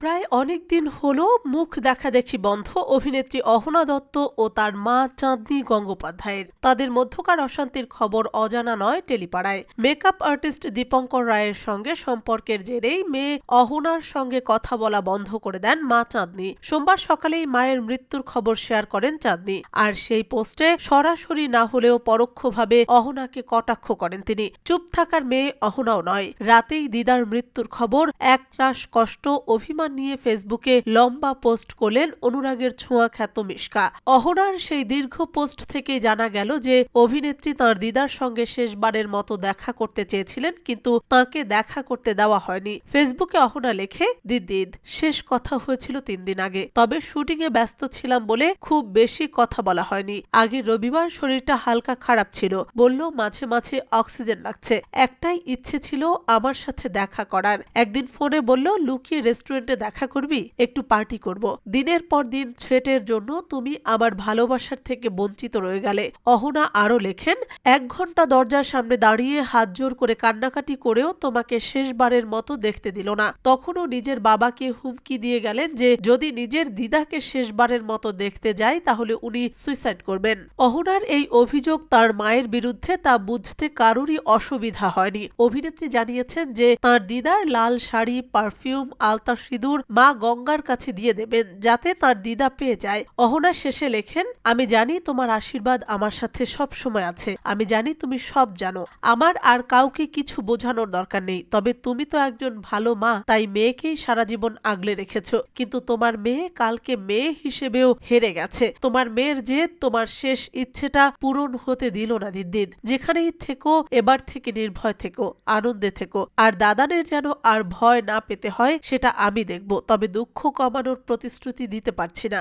প্রায় অনেক দিন হলো মুখ দেখাদেখি বন্ধ। অভিনেত্রী অহনা দত্ত ও তার মা চাঁদনি গঙ্গোপাধ্যায়ের। তাদের মধ্যকার অশান্তির খবর অজানা নয় টেলিপাড়ায়। মেকআপ আর্টিস্ট দীপঙ্কর রায়ের সঙ্গে সম্পর্কের জেরেই মেয়ে অহনার সঙ্গে কথা বলা বন্ধ করে দেন মা চাঁদনি। সোমবার সকালেই মায়ের মৃত্যুর খবর শেয়ার করেন চাঁদনি। আর সেই পোস্টে সরাসরি না হলেও পরোক্ষভাবে অহনাকে কটাক্ষ করেন তিনি। চুপ থাকার মেয়ে অহনাও নয়। রাতেই দিদার মৃত্যুর খবর, একরাশ কষ্ট, অভিমান নিয়ে ফেসবুকে লম্বা পোস্ট করলেন অনুরাগের ছোঁয়া খ্যাত মিশকা। অহনার সেই দীর্ঘ পোস্ট থেকে জানা গেল যে, অভিনেত্রী তাঁর দিদার সঙ্গে শেষবারের মতো দেখা করতে চেয়েছিলেন, কিন্তু তাঁকে দেখা করতে দেওয়া হয়নি। ফেসবুকে অহনা লেখে দিদিদ শেষ কথা হয়েছিল তিন দিন আগে। তবে শুটিংয়ে ব্যস্ত ছিলাম বলে খুব বেশি কথা বলা হয়নি। আগে রবিবার শরীরটা হালকা খারাপ ছিল। বলল, মাঝে মাঝে অক্সিজেন লাগছে। একটাই ইচ্ছে ছিল আমার সাথে দেখা করার। একদিন ফোনে বলল, লুকিয়ে রেস্টুরেন্টে দেখা করবি, একটু পার্টি করব। দিনের পর দিন থ্রেটের জন্য তুমি আমার ভালোবাসার থেকে বঞ্চিত রয়ে গেলে। অহনা আরও লেখেন, এক ঘণ্টা দরজার সামনে দাঁড়িয়ে হাত জোর করে কান্নাকাটি করেও তোমাকে শেষবারের মতো দেখতে দিল না। তখনও নিজের বাবাকে হুমকি দিয়ে গেলেন যে, যদি নিজের দিদাকে শেষবারের মতো দেখতে যায়, তাহলে উনি সুইসাইড করবেন। অহনার এই অভিযোগ তার মায়ের বিরুদ্ধে তা বুঝতে কারোরই অসুবিধা হয়নি। অভিনেত্রী জানিয়েছেন যে, তার দিদার লাল শাড়ি, পারফিউম আলতা সিঁদুর মা গঙ্গার কাছে দিয়ে দেবেন, যাতে তার দিদা পেয়ে যায়। অহনা শেষে লেখেন, আমি জানি তোমার আশীর্বাদ আমার সাথে সব সময় আছে। আমি জানি তুমি সব জানো। আমার আর কাউকে কিছু বোঝানোর দরকার নেই। তবে তুমি তো একজন ভালো মা, তাই মেয়েকেই সারা জীবন আগলে রেখেছ। কিন্তু তোমার মেয়ে কালকে মেয়ে হিসেবেও হেরে গেছে। তোমার মেয়ের জেদ, তোমার শেষ ইচ্ছেটা পূরণ হতে দিল না দিদিদ যেখানেই থেকো, এবার থেকে নির্ভয় থেকো, আনন্দে থেকো। আর দাদানের যেন আর ভয় না পেতে হয়, সেটা আমি দেখব তবে দুঃখ কমানোর প্রতিশ্রুতি দিতে পারছি না।